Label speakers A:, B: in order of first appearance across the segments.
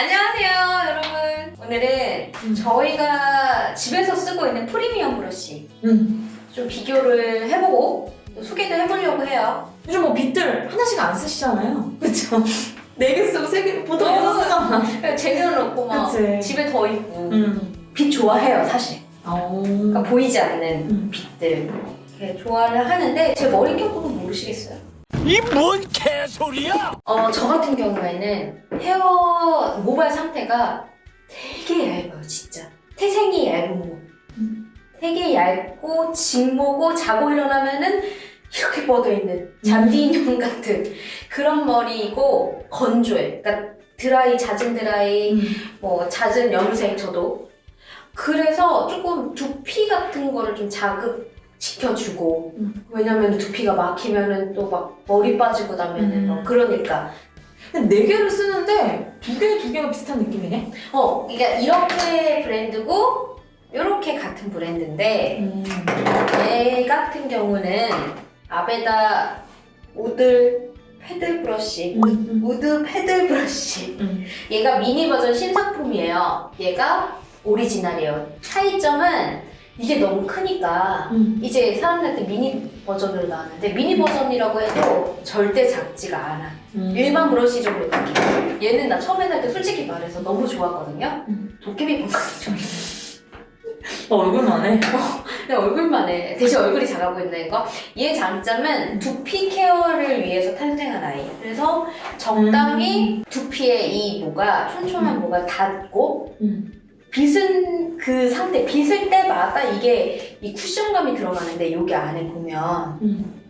A: 안녕하세요, 여러분. 오늘은
B: 음.
A: 저희가 집에서 쓰고 있는 프리미엄 브러쉬
B: 음.
A: 좀 비교를 해보고 또 소개도 해보려고 해요.
B: 요즘 뭐 빗들 하나씩 안 쓰시잖아요. 그쵸? 네 개 쓰고 세 개, 보통
A: 너무-
B: 여섯 쓰잖아.
A: 그냥 쟁여놓고 뭐막
B: 그치.
A: 집에 더 있고
B: 음.
A: 빛 좋아해요, 사실.
B: 어.
A: 그러니까 보이지 않는
B: 음.
A: 빛들 이렇게 좋아를 하는데 제 머리 켜보면 모르시겠어요.
C: 이 뭔 개소리야!
A: 어, 저 같은 경우에는 헤어 모발 상태가 되게 얇아요, 진짜. 태생이 얇은 모.
B: 음.
A: 되게 얇고 직모고 자고 일어나면은 이렇게 뻗어 있는 잔디 인형 같은 그런 머리이고 건조해. 그러니까 드라이, 잦은 드라이,
B: 음.
A: 뭐 잦은 염색 저도. 그래서 조금 두피 같은 거를 좀 자극 시켜주고
B: 음.
A: 왜냐면 두피가 막히면은 또 막 머리 빠지고 나면은
B: 음.
A: 뭐 그러니까
B: 근데 네 개를 쓰는데 두 개, 두 개가 비슷한 느낌이네?
A: 어 그러니까 이렇게 브랜드고 이렇게 같은 브랜드인데
B: 음.
A: 얘 같은 경우는 아베다 우드 패들 브러쉬
B: 음.
A: 우드 패들 브러쉬
B: 음.
A: 얘가 미니 버전 신상품이에요 얘가 오리지널이에요 차이점은 이게 너무 크니까
B: 음.
A: 이제 사람들한테 미니 버전으로 나왔는데 미니 버전이라고 해도 절대 작지가 않아.
B: 음.
A: 일반 브러쉬 정도 느낌 얘는 나 처음에 살때 솔직히 말해서 너무 좋았거든요.
B: 음.
A: 도깨비
B: 줄너 얼굴만 해.
A: 내 얼굴만 해. 대신 얼굴이 작아 보인다는 거 얘 장점은 두피 케어를 위해서 탄생한 아이. 그래서 적당히 두피에 이 모가 촘촘한 모가 닿고
B: 음.
A: 빗은 그 상태 빗을 때마다 이게 이 쿠션감이 들어가는데 여기 안에 보면
B: 음.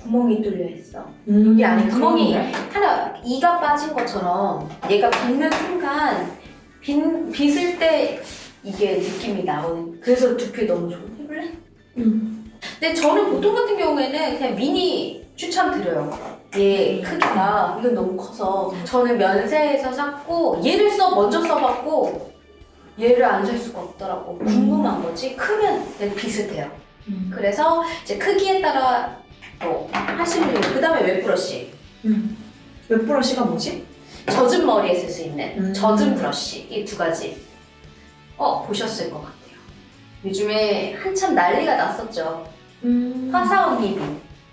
A: 구멍이 뚫려 있어
B: 음.
A: 여기 안에 구멍이
B: 그러네.
A: 하나 이가 빠진 것처럼 얘가 빗는 순간 빗, 빗을 때 이게 느낌이 나오는 그래서 두피 너무 좋아 해볼래?
B: 음.
A: 근데 저는 보통 같은 경우에는 그냥 미니 추천드려요 얘 크기가 이건 너무 커서 저는 면세에서 샀고 얘를 써 먼저 써봤고 얘를 안 살 수가 없더라고 궁금한 거지 크면 되게 비슷해요
B: 음.
A: 그래서 이제 크기에 따라 뭐 하시면 그 다음에 웹브러쉬
B: 음. 웹브러쉬가 뭐지?
A: 젖은 머리에 쓸 수 있는
B: 음.
A: 젖은 브러쉬 이 두 가지 어 보셨을 것 같아요 요즘에 한참 난리가 났었죠
B: 음.
A: 화사원 비비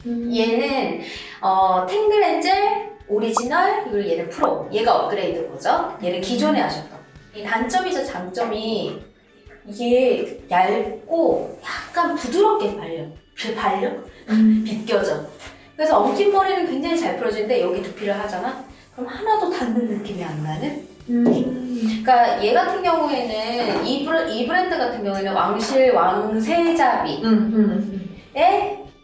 B: 음.
A: 얘는 어, 탱글엔젤 오리지널 그리고 얘는 프로 얘가 업그레이드 거죠 얘는 기존에 하셨던 이 단점이자 장점이 이게 얇고 약간 부드럽게 발려 비- 발려?
B: 음.
A: 비껴져 그래서 엉킨 머리는 굉장히 잘 풀어지는데 여기 두피를 하잖아 그럼 하나도 닿는 느낌이 안 나는
B: 음.
A: 그러니까 얘 같은 경우에는 이, 브랜, 이 브랜드 같은 경우에는 왕실 왕세자비의
B: 음. 음.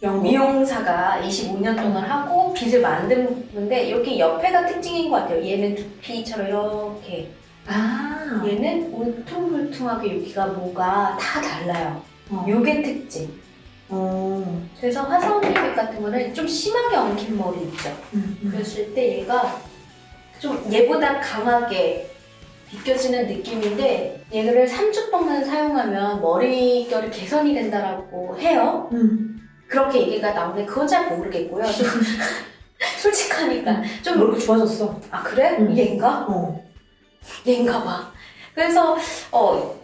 B: 영미.
A: 미용사가 25년 동안 하고 빗을 만드는데 이렇게 옆에가 특징인 것 같아요. 얘는 두피처럼 이렇게
B: 아.
A: 얘는 울퉁불퉁하게 여기가 뭐가 다 달라요.
B: 어.
A: 요게 특징.
B: 어.
A: 그래서 화사원 립 같은 거는 좀 심하게 엉킨 머리 있죠.
B: 음. 음.
A: 그랬을 때 얘가 좀 얘보다 강하게 비껴지는 느낌인데 얘를 3주 동안 사용하면 머릿결이 개선이 된다라고 해요.
B: 음.
A: 그렇게 얘기가 나오는데 그건 잘 모르겠고요. 좀 솔직하니까 좀
B: 모르게 좋아졌어.
A: 아 그래?
B: 음.
A: 얘인가?
B: 어.
A: 얘인가 봐. 그래서 어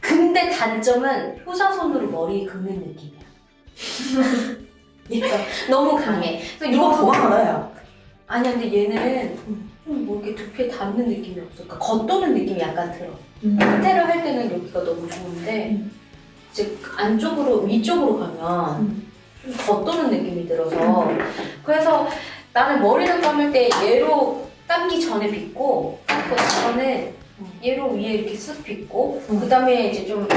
A: 근데 단점은 효자손으로 머리 긁는 느낌이야. 얘가 너무 강해. 그래서
B: 이거 더 강하다, 야.
A: 아니야 근데 얘는 좀 뭐 이렇게 두피에 닿는 느낌이 없어. 그러니까 겉도는 느낌이 약간 들어.
B: 음.
A: 밑에를 할 때는 여기가 너무 좋은데
B: 음.
A: 이제 안쪽으로 위쪽으로 가면
B: 음.
A: 좀 겉도는 느낌이 들어서 그래서 나는 머리를 감을 때 얘로 감기 전에 빗고 감고 저는 얘로 위에 이렇게 쓱 빗고
B: 음.
A: 그 다음에 이제 좀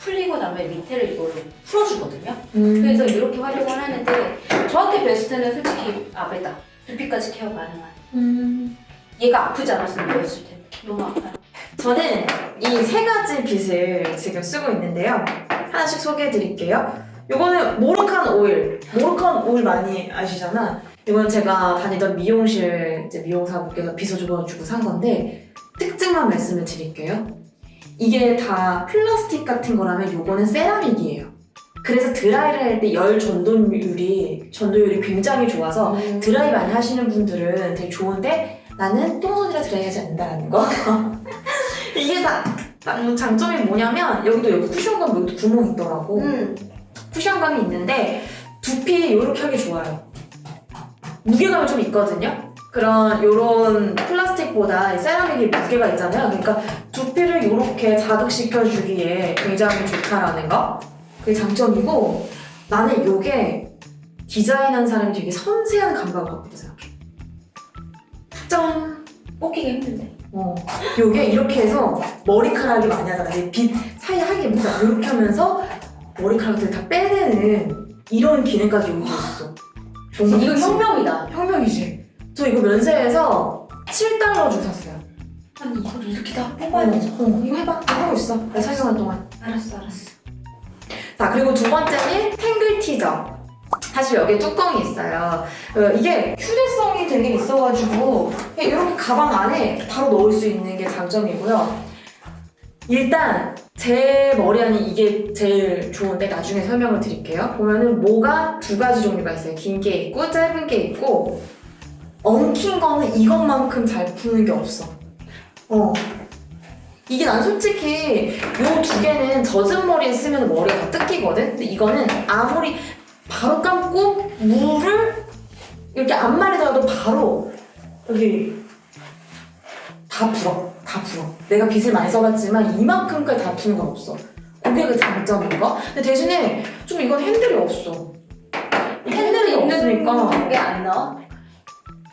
A: 풀리고 나면 밑에를 이걸로 풀어주거든요.
B: 음.
A: 그래서 이렇게 활용을 하는데 저한테 베스트는 솔직히 아베다 두피까지 케어 가능한
B: 음.
A: 얘가 아프지 않았으면 이랬을 텐데 너무 아파요.
B: 저는 이 세 가지 빗을 지금 쓰고 있는데요. 하나씩 소개해 드릴게요. 요거는 모로칸 오일. 모로칸 오일 많이 아시잖아. 이건 제가 다니던 미용실 이제 미용사분께서 빗을 줘가지고 산 건데 특징만 말씀을 드릴게요. 이게 다 플라스틱 같은 거라면 요거는 세라믹이에요. 그래서 드라이를 할 때 열 전도율이 전도율이 굉장히 좋아서
A: 음.
B: 드라이 많이 하시는 분들은 되게 좋은데 나는 똥손이라 드라이하지 않는다라는 거. 이게 다, 다 장점이 뭐냐면 여기도 여기 쿠션감 여기도 구멍이 있더라고.
A: 음.
B: 쿠션감이 있는데 두피 이렇게 하기 좋아요. 무게감이 좀 있거든요. 그런 요런 플라스틱보다 이 세라믹이 무게가 있잖아요. 그러니까 두피를 이렇게 자극시켜 주기에 굉장히 좋다라는 거. 그게 장점이고 나는 요게 디자인한 사람이 되게 섬세한 감각을 갖고 있다 생각해. 짠!
A: 뽑기가 힘든데.
B: 어, 요게 이렇게 해서 머리카락이 많이 하잖아. 이빗 사이 하게 묻어. 이렇게 하면서 머리카락들 다 빼내는 이런 기능까지 거
A: 이거? 혁명이다.
B: 혁명이지. 저 이거 면세에서 7달러 주고 샀어요.
A: 아니 이걸 이렇게 다
B: 어,
A: 뽑아야 되죠.
B: 어, 이거 해봐. 나 하고 있어. 나 설명할 동안.
A: 알았어 알았어.
B: 자, 그리고 두 번째는 탱글 티저. 사실 여기에 뚜껑이 있어요. 어, 이게 휴대성이 되게 있어가지고 이렇게 가방 안에 바로 넣을 수 있는 게 장점이고요. 일단 제 머리 안에 이게 제일 좋은데 나중에 설명을 드릴게요. 보면은 모가 두 가지 종류가 있어요. 긴 게 있고 짧은 게 있고 엉킨 거는 이것만큼 잘 푸는 게 없어. 어. 이게 난 솔직히 요 두 개는 젖은 머리에 쓰면 머리가 다 뜯기거든? 근데 이거는 아무리 바로 감고 물을 이렇게 안 말리더라도 바로 여기 다 불어. 다 불어. 내가 빗을 많이 써봤지만 이만큼까지 다 푸는 건 없어. 그게 그 장점인 거. 근데 대신에 좀 이건 핸들이 없어. 이 핸들이 없으니까
A: 게안 나와.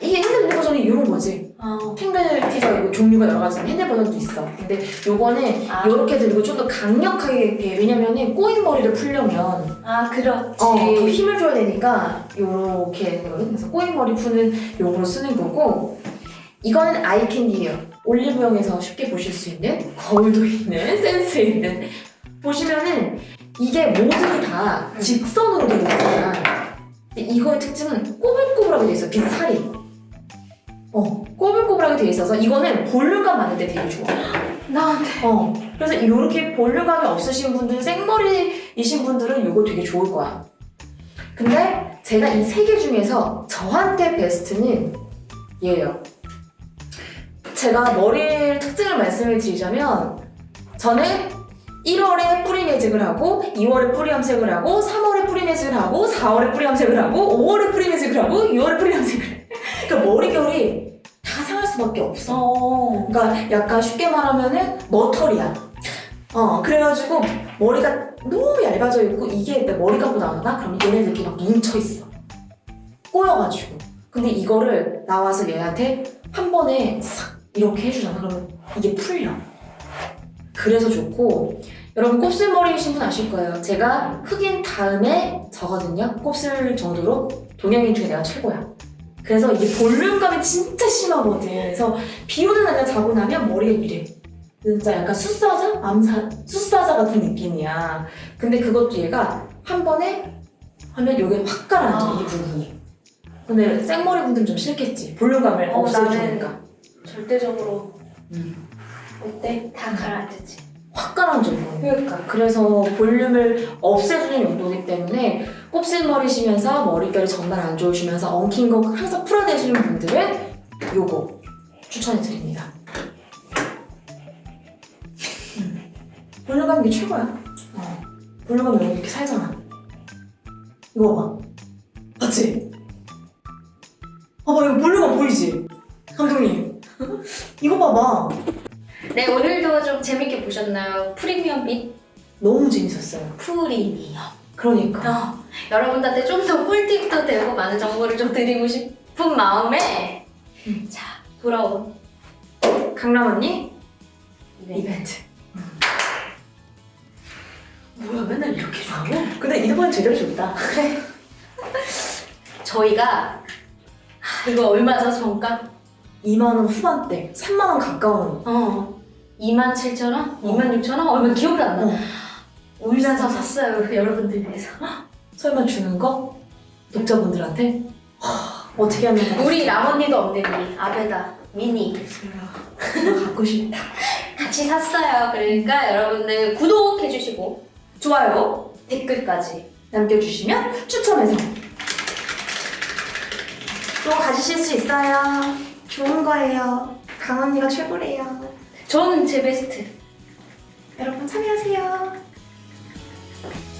B: 이게 있는 버전이 이런 거지.
A: 어.
B: 탱글 티저 종류가 여러 가지 핸들 버전도 있어. 근데 요거는
A: 아.
B: 이렇게 들고 좀 더 강력하게 해. 왜냐면은 꼬인 머리를 풀려면
A: 아 그렇지.
B: 어, 더 힘을 줘야 되니까 요렇게 되거든. 그래서 꼬인 머리 푸는 용으로 쓰는 거고 이거는 아이캔디예요. 올리브영에서 쉽게 보실 수 있는 거울도 있는 센스 있는 보시면은 이게 모두 다 직선으로 되어 있잖아. 근데 이거의 특징은 꼬불꼬불하게 돼 있어. 빛살이. 어, 꼬불꼬불하게 돼 있어서 이거는 볼륨감 만들 때 되게 좋아.
A: 나한테.
B: 어. 그래서 이렇게 볼륨감이 없으신 분들, 생머리이신 분들은 이거 되게 좋을 거야. 근데 제가 이 세 개 중에서 저한테 베스트는 얘예요. 제가 머리 특징을 말씀을 드리자면 저는 1월에 뿌리 매직을 하고 2월에 뿌리 염색을 하고 3월에 뿌리 매직을 하고 4월에 뿌리 염색을 하고 5월에 뿌리 매직을 하고 6월에 뿌리 염색을 수밖에 없어.
A: 어.
B: 그러니까 약간 쉽게 말하면은 머털이야. 어, 그래가지고 머리가 너무 얇아져 있고 이게 내 머리 감고 나가나? 그럼 얘네들끼리 막 뭉쳐 있어. 꼬여가지고. 근데 이거를 나와서 얘한테 한 번에 싹 이렇게 해주잖아. 그러면 이게 풀려. 그래서 좋고 여러분 곱슬머리이신 분 아실 거예요. 제가 흑인 다음에 저거든요. 곱슬 정도로 동양인 중에 내가 최고야. 그래서 이게 볼륨감이 진짜 심하거든. 그래서 비 오는 날에 자고 나면 머리가 이래. 진짜 약간 숫사자? 암사, 숫사자 같은 느낌이야. 근데 그것도 얘가 한 번에 하면 여기 확 가라앉아,
A: 아.
B: 이 부분이. 근데 생머리 분들은 좀 싫겠지. 볼륨감을
A: 어,
B: 없애주니까.
A: 절대적으로
B: 음.
A: 어때? 다 가라앉지.
B: 확 가라앉아.
A: 그러니까.
B: 그래서 볼륨을 없애주는 용도이기 때문에 곱슬머리시면서 머릿결이 정말 안 좋으시면서 엉킨 거 항상 풀어내시는 분들은 요거 추천해 드립니다. 음. 볼륨감 이게 최고야. 어. 볼륨감 여기 이렇게 살잖아. 이거 봐. 봤지? 봐봐 이거 볼륨감 보이지? 감독님. 이거 봐봐.
A: 네 오늘도 좀 재밌게 보셨나요? 프리미엄 및
B: 너무 재밌었어요.
A: 프리미엄.
B: 그러니까.
A: 어, 여러분들한테 좀 더 꿀팁도 되고 많은 정보를 좀 드리고 싶은 마음에
B: 음.
A: 자 돌아온
B: 강남 언니
A: 네.
B: 이벤트.
A: 뭐야 맨날 이렇게 줘?
B: 근데 이번 제대로 줬다.
A: 저희가 하, 이거 얼마죠 정가?
B: 2만 원 후반대, 3만 원 가까운.
A: 어 2만 7천 원? 2만 6천 원? 얼마 기억이 안 나.
B: 어.
A: 울면서 샀어요 그 여러분들 위해서.
B: 설마 주는 거? 독자분들한테? 하, 어떻게 하면 다
A: 우리 람 언니도 없네 아베다 미니.
B: 갖고 싶다.
A: 같이 샀어요. 그러니까 여러분들 구독해주시고
B: 좋아요
A: 댓글까지
B: 남겨주시면 추첨해서 또 가지실 수 있어요. 좋은 거예요. 강 언니가 최고래요.
A: 저는 제 베스트.
B: 여러분 참여하세요. Thank you.